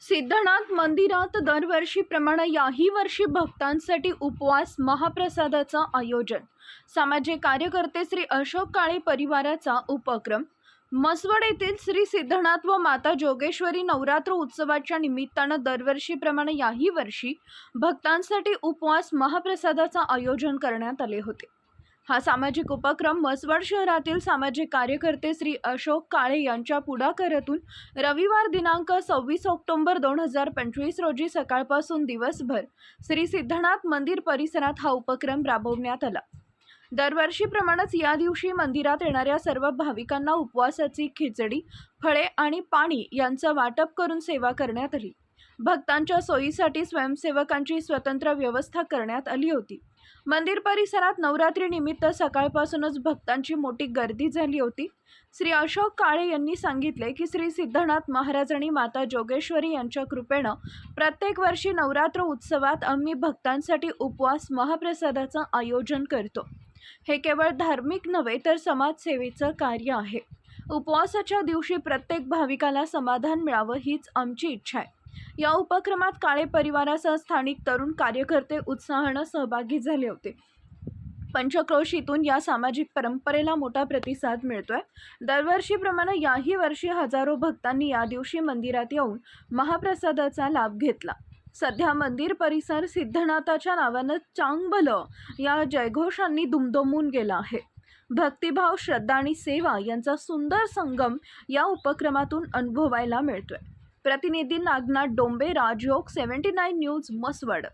सिद्धनाथ मंदिरात दरवर्षीप्रमाणे याही वर्षी भक्तांसाठी उपवास महाप्रसादाचं आयोजन. सामाजिक कार्यकर्ते श्री अशोक काळे परिवाराचा उपक्रम. मसवड येथील श्री सिद्धनाथ व माता जोगेश्वरी नवरात्र उत्सवाच्या निमित्तानं दरवर्षीप्रमाणे याही वर्षी भक्तांसाठी उपवास महाप्रसादाचं आयोजन करण्यात आले होते. हा सामाजिक उपक्रम मसवड शहरातील सामाजिक कार्यकर्ते श्री अशोक काळे यांच्या पुढाकारातून रविवार दिनांक सव्वीस ऑक्टोबर दोन हजार पंचवीस रोजी सकाळपासून दिवसभर श्री सिद्धनाथ मंदिर परिसरात हा उपक्रम राबवण्यात आला. दरवर्षीप्रमाणेच या दिवशी मंदिरात येणाऱ्या सर्व भाविकांना उपवासाची खिचडी फळे आणि पाणी यांचं वाटप करून सेवा करण्यात आली. भक्तांच्या सोयीसाठी स्वयंसेवकांची स्वतंत्र व्यवस्था करण्यात आली होती. मंदिर परिसरात नवरात्रीनिमित्त सकाळपासूनच भक्तांची मोठी गर्दी झाली होती. श्री अशोक काळे यांनी सांगितले की श्री सिद्धनाथ महाराज आणि माता जोगेश्वरी यांच्या कृपेनं प्रत्येक वर्षी नवरात्र उत्सवात आम्ही भक्तांसाठी उपवास महाप्रसादाचं आयोजन करतो. हे केवळ धार्मिक नव्हे तर समाजसेवेचं कार्य आहे. उपवासाच्या दिवशी प्रत्येक भाविकाला समाधान मिळावं हीच आमची इच्छा आहे. या उपक्रमात काळे परिवारासह स्थानिक तरुण कार्यकर्ते उत्साहानं सहभागी झाले होते. पंचक्रोशीतून या सामाजिक परंपरेला मोठा प्रतिसाद मिळतोय. दरवर्षीप्रमाणे याही वर्षी हजारो भक्तांनी या दिवशी मंदिरात येऊन महाप्रसादाचा लाभ घेतला. सध्या मंदिर परिसर सिद्धनाथाच्या नावानं चांगबल या जयघोषांनी दुमदुमून गेला आहे. भक्तिभाव श्रद्धा आणि सेवा यांचा सुंदर संगम या उपक्रमातून अनुभवायला मिळतोय. प्रतिनिधी Nagnath Dombe Rajyog seventy nine news Maswad